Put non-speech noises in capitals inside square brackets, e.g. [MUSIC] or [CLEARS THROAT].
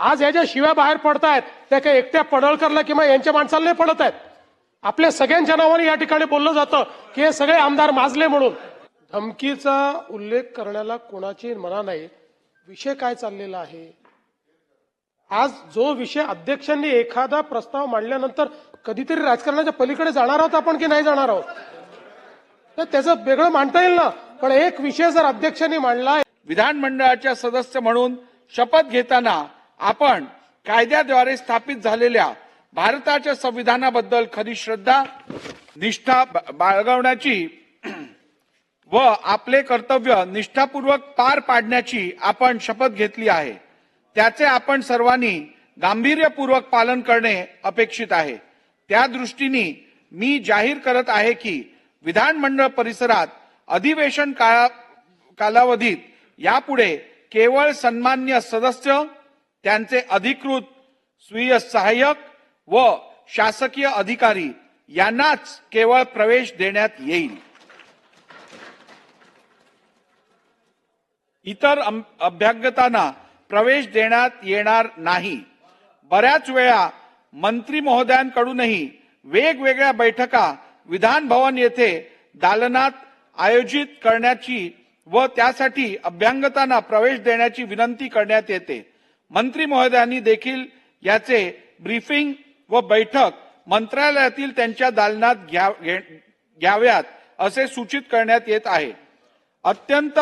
आज ह्या ज्या शिव्या बाहेर पडतायत त्या काही एकट्या पडळकरला किंवा यांच्या माणसाला नाही पडत आहेत आपल्या सगळ्यांच्या नावाने या ठिकाणी बोललं जातं की हे सगळे आमदार माजले म्हणून. धमकीचा उल्लेख करण्याला कोणाची मना नाही. विषय काय चाललेला आहे? आज जो विषय अध्यक्षांनी एखादा प्रस्ताव मांडल्यानंतर कधीतरी राजकारणाच्या पलीकडे जाणार आहोत आपण की नाही जाणार आहोत? तर त्याचं वेगळं मांडता येईल ना? पण एक विषय जर अध्यक्षांनी मांडला विधानमंडळाच्या सदस्य म्हणून शपथ घेताना आपण कायद्याद्वारे स्थापित झालेल्या भारताच्या संविधानाबद्दल खरी श्रद्धा निष्ठा बाळगवण्याची [CLEARS THROAT] व आपले कर्तव्य निष्ठापूर्वक पार पाडण्याची आपण शपथ घेतली आहे. त्याचे आपण सर्वांनी गांभीर्यपूर्वक पालन करणे अपेक्षित आहे. त्या दृष्टीने मी जाहीर करत आहे की विधानमंडळ परिसरात अधिवेशन काळा कालावधीत यापुढे केवळ सन्मान्य सदस्य त्यांचे अधिकृत स्वीय सहाय्यक व शासकीय अधिकारी यांनाच केवळ प्रवेश देण्यात येईल. इतर अभ्यागतांना प्रवेश देण्यात येणार नाही. बऱ्याच वेळा मंत्री महोदयांकडूनही वेगवेगळ्या बैठका विधान भवन येथे दालनात आयोजित करण्याची व त्यासाठी अभ्यांगतांना प्रवेश देण्याची विनंती करण्यात येते. मंत्री महोदयांनी देखील याचे ब्रीफिंग व बैठक मंत्रालयातील त्यांच्या दालनात घ्या- घे- घ्याव्यात असे सूचित करण्यात येत आहे. अत्यंत